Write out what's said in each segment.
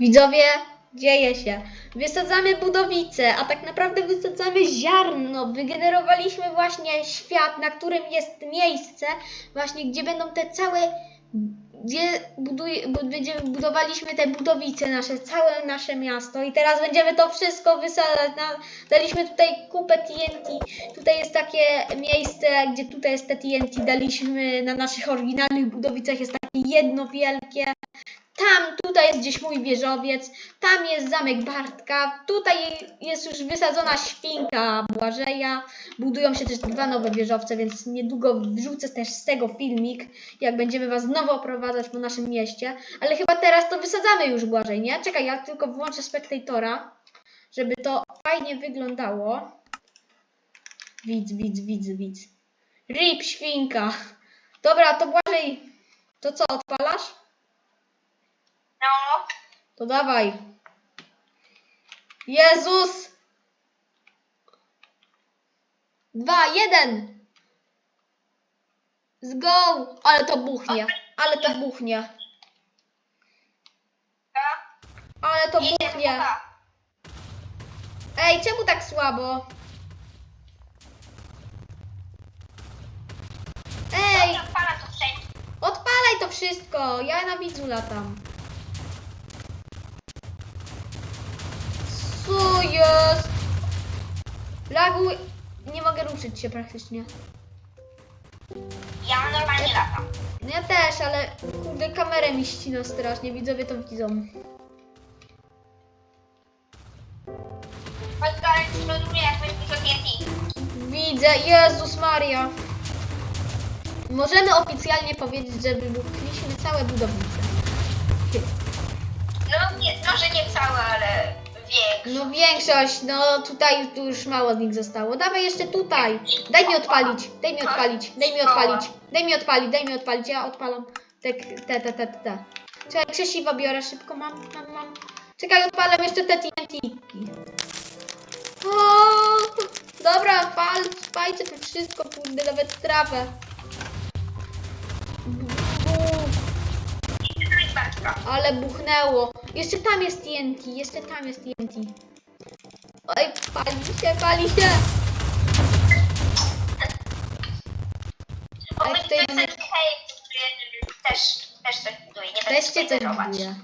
Widzowie, dzieje się. Wysadzamy budowicę, a tak naprawdę wysadzamy ziarno. Wygenerowaliśmy właśnie świat, na którym jest miejsce, właśnie gdzie będą te całe, gdzie buduje, bu- będziemy budowaliśmy te budowice nasze, całe nasze miasto i teraz będziemy to wszystko wysadzać. Daliśmy tutaj kupę TNT, tutaj jest takie miejsce, gdzie tutaj jest te TNT, daliśmy na naszych oryginalnych budowicach, jest takie jedno wielkie. Tam, tutaj jest gdzieś mój wieżowiec, tam jest zamek Bartka, tutaj jest już wysadzona świnka Błażeja, budują się też dwa nowe wieżowce, więc niedługo wrzucę też z tego filmik, jak będziemy Was znowu oprowadzać po naszym mieście, ale chyba teraz to wysadzamy już Błażej, nie? Czekaj, ja tylko włączę spektatora, żeby to fajnie wyglądało. Widz, widz, widz, widz. Rip świnka. Dobra, to Błażej, to co, odpalasz? To dawaj. Jezus! Dwa, jeden! Z go! Ale to buchnie, ale to buchnie, ale to buchnie. Ej, czemu tak słabo? Ej, odpalaj to wszystko, ja na widzu latam. Laguj... Nie mogę ruszyć się praktycznie. Ja normalnie latam. No ja też, ale kurde kamerę mi ścina strasznie, widzowie to widzą. Jak weźmiesz TNT. Widzę, Jezus Maria. Możemy oficjalnie powiedzieć, że wybuchliśmy całe budowice. No, nie, może nie całe, ale większe. No większość, no tutaj tu już mało z nich zostało. Dawaj jeszcze tutaj. Daj mi odpalić, daj mi odpalić, daj mi odpalić, daj mi odpalić, daj mi odpalić. Ja odpalam te, te, te, te, te. Czekaj, krzesiwo biorę, szybko mam, mam, mam. Czekaj, odpalam jeszcze te TNT. O, dobra, fal, spajcie to wszystko, kurde, nawet trawę. Bu- ale buchnęło. Jeszcze tam jest TNT, jeszcze tam jest TNT. Oj, pali się, pali się. Bo będzie tutaj który też, też coś buduje. Nie będę Weźcie coś buduje.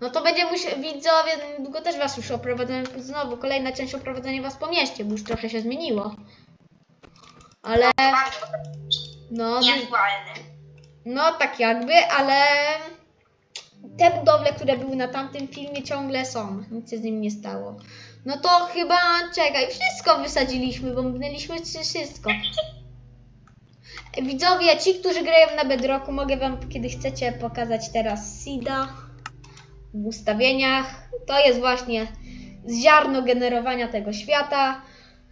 No to będzie musiał, widzowie, długo też was już oprowadzę znowu. Kolejna część oprowadzenia was po mieście, bo już trochę się zmieniło. Ale, no, nieaktualny. no tak jakby, ale te budowle, które były na tamtym filmie ciągle są. Nic się z nimi nie stało. No to chyba, czekaj, wszystko wysadziliśmy, bombnęliśmy wszystko. Widzowie, ci, którzy grają na Bedrocku, mogę wam, kiedy chcecie, pokazać teraz Sida w ustawieniach. To jest właśnie ziarno generowania tego świata.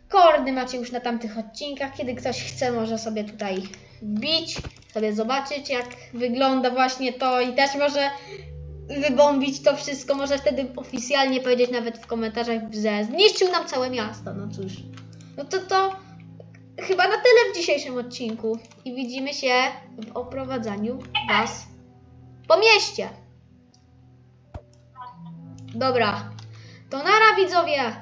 Kordy macie już na tamtych odcinkach. Kiedy ktoś chce, może sobie tutaj wbić, sobie zobaczyć, jak wygląda właśnie to i też może wybombić to wszystko. Może wtedy oficjalnie powiedzieć nawet w komentarzach, że zniszczył nam całe miasto. No cóż, no to to chyba na tyle w dzisiejszym odcinku i widzimy się w oprowadzaniu Was po mieście. Dobra, to nara widzowie!